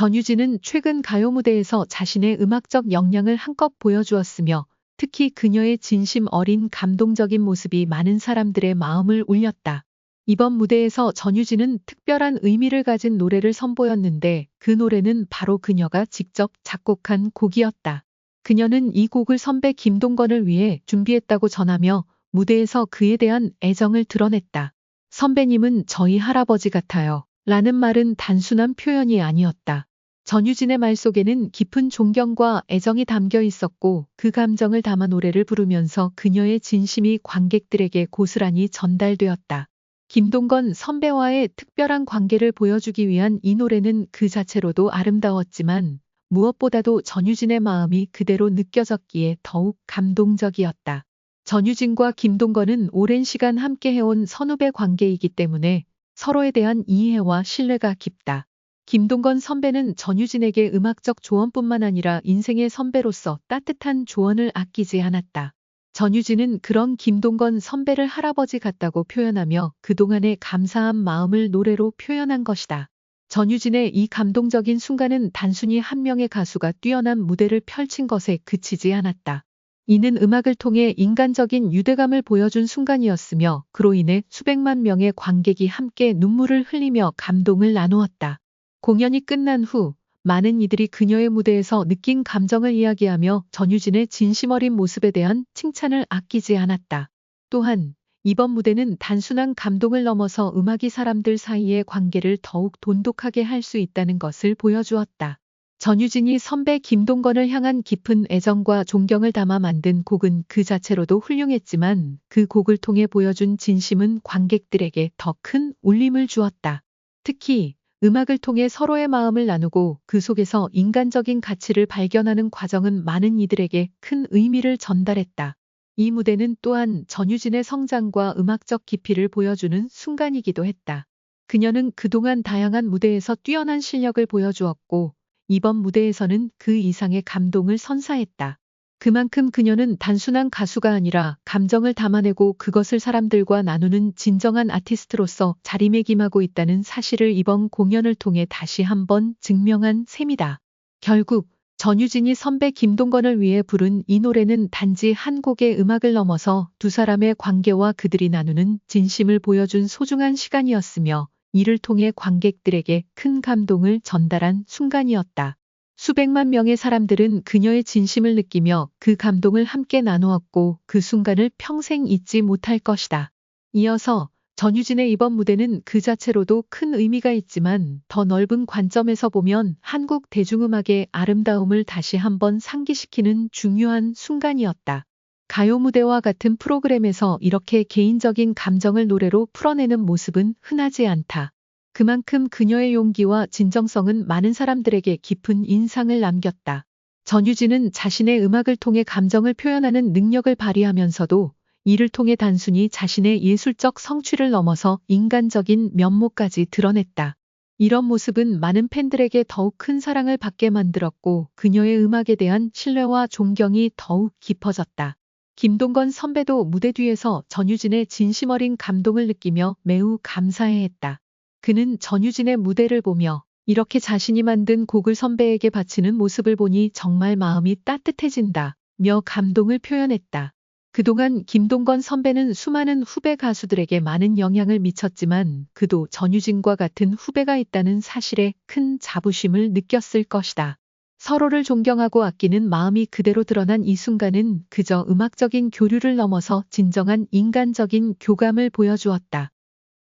전유진은 최근 가요 무대에서 자신의 음악적 역량을 한껏 보여주었으며 특히 그녀의 진심 어린 감동적인 모습이 많은 사람들의 마음을 울렸다. 이번 무대에서 전유진은 특별한 의미를 가진 노래를 선보였는데 그 노래는 바로 그녀가 직접 작곡한 곡이었다. 그녀는 이 곡을 선배 김동건을 위해 준비했다고 전하며 무대에서 그에 대한 애정을 드러냈다. 선배님은 저희 할아버지 같아요. 라는 말은 단순한 표현이 아니었다. 전유진의 말 속에는 깊은 존경과 애정이 담겨 있었고 그 감정을 담아 노래를 부르면서 그녀의 진심이 관객들에게 고스란히 전달되었다. 김동건 선배와의 특별한 관계를 보여주기 위한 이 노래는 그 자체로도 아름다웠지만 무엇보다도 전유진의 마음이 그대로 느껴졌기에 더욱 감동적이었다. 전유진과 김동건은 오랜 시간 함께 해온 선후배 관계이기 때문에 서로에 대한 이해와 신뢰가 깊다. 김동건 선배는 전유진에게 음악적 조언뿐만 아니라 인생의 선배로서 따뜻한 조언을 아끼지 않았다. 전유진은 그런 김동건 선배를 할아버지 같다고 표현하며 그동안의 감사한 마음을 노래로 표현한 것이다. 전유진의 이 감동적인 순간은 단순히 한 명의 가수가 뛰어난 무대를 펼친 것에 그치지 않았다. 이는 음악을 통해 인간적인 유대감을 보여준 순간이었으며 그로 인해 수백만 명의 관객이 함께 눈물을 흘리며 감동을 나누었다. 공연이 끝난 후 많은 이들이 그녀의 무대에서 느낀 감정을 이야기하며 전유진의 진심 어린 모습에 대한 칭찬을 아끼지 않았다. 또한 이번 무대는 단순한 감동을 넘어서 음악이 사람들 사이의 관계를 더욱 돈독하게 할 수 있다는 것을 보여주었다. 전유진이 선배 김동건을 향한 깊은 애정과 존경을 담아 만든 곡은 그 자체로도 훌륭했지만 그 곡을 통해 보여준 진심은 관객들에게 더 큰 울림을 주었다. 특히 음악을 통해 서로의 마음을 나누고 그 속에서 인간적인 가치를 발견하는 과정은 많은 이들에게 큰 의미를 전달했다. 이 무대는 또한 전유진의 성장과 음악적 깊이를 보여주는 순간이기도 했다. 그녀는 그동안 다양한 무대에서 뛰어난 실력을 보여주었고 이번 무대에서는 그 이상의 감동을 선사했다. 그만큼 그녀는 단순한 가수가 아니라 감정을 담아내고 그것을 사람들과 나누는 진정한 아티스트로서 자리매김하고 있다는 사실을 이번 공연을 통해 다시 한번 증명한 셈이다. 결국 전유진이 선배 김동건을 위해 부른 이 노래는 단지 한 곡의 음악을 넘어서 두 사람의 관계와 그들이 나누는 진심을 보여준 소중한 시간이었으며 이를 통해 관객들에게 큰 감동을 전달한 순간이었다. 수백만 명의 사람들은 그녀의 진심을 느끼며 그 감동을 함께 나누었고 그 순간을 평생 잊지 못할 것이다. 이어서 전유진의 이번 무대는 그 자체로도 큰 의미가 있지만 더 넓은 관점에서 보면 한국 대중음악의 아름다움을 다시 한번 상기시키는 중요한 순간이었다. 가요 무대와 같은 프로그램에서 이렇게 개인적인 감정을 노래로 풀어내는 모습은 흔하지 않다. 그만큼 그녀의 용기와 진정성은 많은 사람들에게 깊은 인상을 남겼다. 전유진은 자신의 음악을 통해 감정을 표현하는 능력을 발휘하면서도 이를 통해 단순히 자신의 예술적 성취를 넘어서 인간적인 면모까지 드러냈다. 이런 모습은 많은 팬들에게 더욱 큰 사랑을 받게 만들었고 그녀의 음악에 대한 신뢰와 존경이 더욱 깊어졌다. 김동건 선배도 무대 뒤에서 전유진의 진심 어린 감동을 느끼며 매우 감사해했다. 그는 전유진의 무대를 보며 이렇게 자신이 만든 곡을 선배에게 바치는 모습을 보니 정말 마음이 따뜻해진다. 며 감동을 표현했다. 그동안 김동건 선배는 수많은 후배 가수들에게 많은 영향을 미쳤지만 그도 전유진과 같은 후배가 있다는 사실에 큰 자부심을 느꼈을 것이다. 서로를 존경하고 아끼는 마음이 그대로 드러난 이 순간은 그저 음악적인 교류를 넘어서 진정한 인간적인 교감을 보여주었다.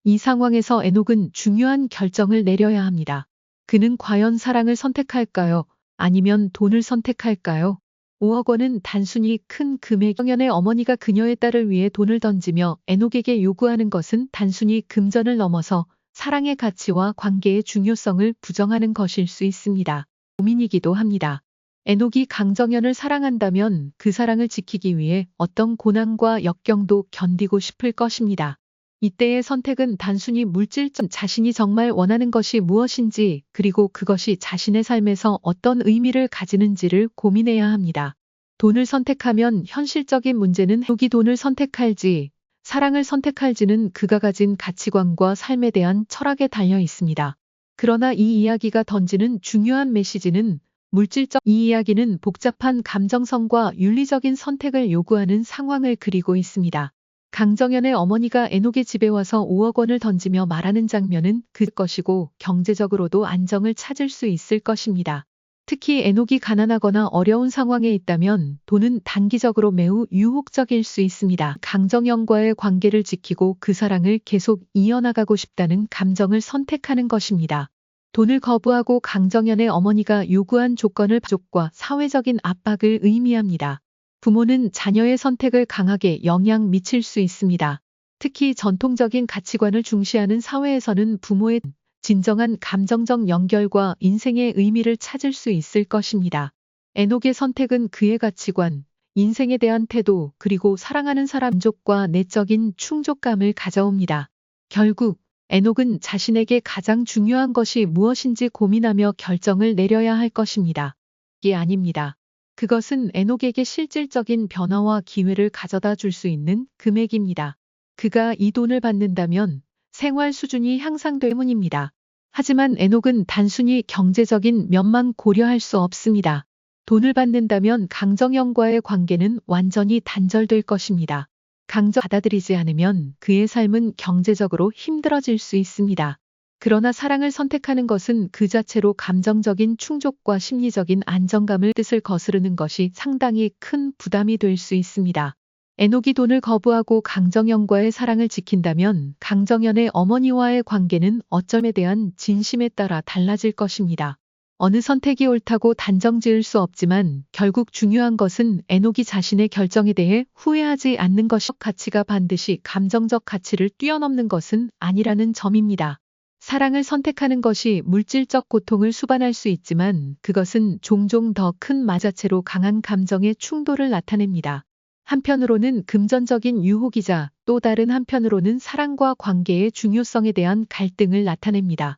이 상황에서 에녹은 중요한 결정을 내려야 합니다. 그는 과연 사랑을 선택할까요? 아니면 돈을 선택할까요? 5억 원은 단순히 큰 금액. 정연의 어머니가 그녀의 딸을 위해 돈을 던지며 에녹에게 요구하는 것은 단순히 금전을 넘어서 사랑의 가치와 관계의 중요성을 부정하는 것일 수 있습니다. 고민이기도 합니다. 에녹이 강정연을 사랑한다면 그 사랑을 지키기 위해 어떤 고난과 역경도 견디고 싶을 것입니다. 이때의 선택은 단순히 물질적 자신이 정말 원하는 것이 무엇인지 그리고 그것이 자신의 삶에서 어떤 의미를 가지는지를 고민해야 합니다. 돈을 선택하면 현실적인 문제는 여기 돈을 선택할지 사랑을 선택할지는 그가 가진 가치관과 삶에 대한 철학에 달려 있습니다. 그러나 이 이야기가 던지는 중요한 메시지는 물질적 이 이야기는 복잡한 감정성과 윤리적인 선택을 요구하는 상황을 그리고 있습니다. 강정연의 어머니가 에녹의 집에 와서 5억 원을 던지며 말하는 장면은 그 것이고 경제적으로도 안정을 찾을 수 있을 것입니다. 특히 에녹이 가난하거나 어려운 상황에 있다면 돈은 단기적으로 매우 유혹적일 수 있습니다. 강정연과의 관계를 지키고 그 사랑을 계속 이어나가고 싶다는 감정을 선택하는 것입니다. 돈을 거부하고 강정연의 어머니가 요구한 조건을 가족과 사회적인 압박을 의미합니다. 부모는 자녀의 선택을 강하게 영향 미칠 수 있습니다. 특히 전통적인 가치관을 중시하는 사회에서는 부모의 진정한 감정적 연결과 인생의 의미를 찾을 수 있을 것입니다. 에녹의 선택은 그의 가치관, 인생에 대한 태도, 그리고 사랑하는 사람 만족과 내적인 충족감을 가져옵니다. 결국 에녹은 자신에게 가장 중요한 것이 무엇인지 고민하며 결정을 내려야 할 것입니다. 이게 아닙니다. 그것은 에녹에게 실질적인 변화와 기회를 가져다 줄 수 있는 금액입니다. 그가 이 돈을 받는다면 생활 수준이 향상될 때문입니다. 하지만 에녹은 단순히 경제적인 면만 고려할 수 없습니다. 돈을 받는다면 강정영과의 관계는 완전히 단절될 것입니다. 강정 받아들이지 않으면 그의 삶은 경제적으로 힘들어질 수 있습니다. 그러나 사랑을 선택하는 것은 그 자체로 감정적인 충족과 심리적인 안정감을 뜻을 거스르는 것이 상당히 큰 부담이 될 수 있습니다. 에녹이 돈을 거부하고 강정연과의 사랑을 지킨다면 강정연의 어머니와의 관계는 어점에 대한 진심에 따라 달라질 것입니다. 어느 선택이 옳다고 단정 지을 수 없지만 결국 중요한 것은 에녹이 자신의 결정에 대해 후회하지 않는 것이 가치가 반드시 감정적 가치를 뛰어넘는 것은 아니라는 점입니다. 사랑을 선택하는 것이 물질적 고통을 수반할 수 있지만 그것은 종종 더 큰 마자체로 강한 감정의 충돌을 나타냅니다. 한편으로는 금전적인 유혹이자 또 다른 한편으로는 사랑과 관계의 중요성에 대한 갈등을 나타냅니다.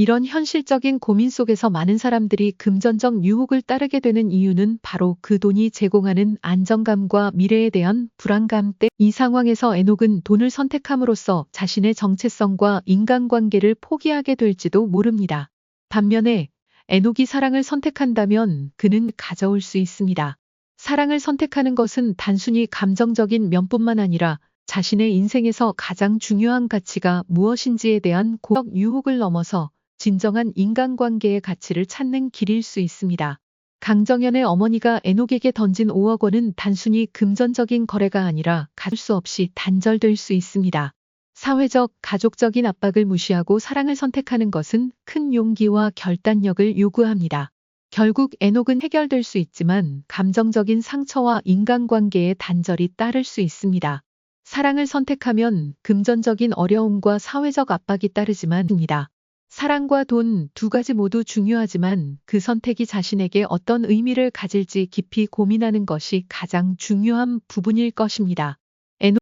이런 현실적인 고민 속에서 많은 사람들이 금전적 유혹을 따르게 되는 이유는 바로 그 돈이 제공하는 안정감과 미래에 대한 불안감 때 이 상황에서 에녹은 돈을 선택함으로써 자신의 정체성과 인간관계를 포기하게 될지도 모릅니다. 반면에 에녹이 사랑을 선택한다면 그는 가져올 수 있습니다. 사랑을 선택하는 것은 단순히 감정적인 면뿐만 아니라 자신의 인생에서 가장 중요한 가치가 무엇인지에 대한 고적 유혹을 넘어서 진정한 인간관계의 가치를 찾는 길일 수 있습니다. 강정연의 어머니가 에녹에게 던진 5억 원은 단순히 금전적인 거래가 아니라 가질 수 없이 단절될 수 있습니다. 사회적, 가족적인 압박을 무시하고 사랑을 선택하는 것은 큰 용기와 결단력을 요구합니다. 결국 에녹은 해결될 수 있지만 감정적인 상처와 인간관계의 단절이 따를 수 있습니다. 사랑을 선택하면 금전적인 어려움과 사회적 압박이 따르지만 입니다. 사랑과 돈 두 가지 모두 중요하지만 그 선택이 자신에게 어떤 의미를 가질지 깊이 고민하는 것이 가장 중요한 부분일 것입니다.